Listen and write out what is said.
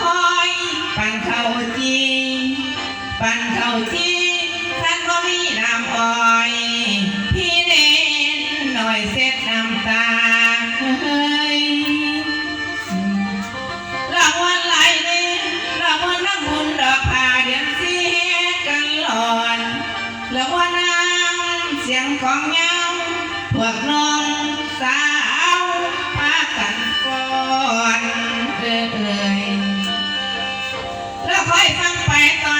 คอยปั่นเข้าจีปั่นเข้าจีท่านก็มีน้ำอ้อย พี่เน้นหน่อยเซ็ดน้ำตาเฮ้ยราวัลไหลเลยราวัลนักบุญดอกผาเดือนสีกันหลอนราวัลน้ำเสียงของเงาพวกน้องสาวพากัน 可以穿可以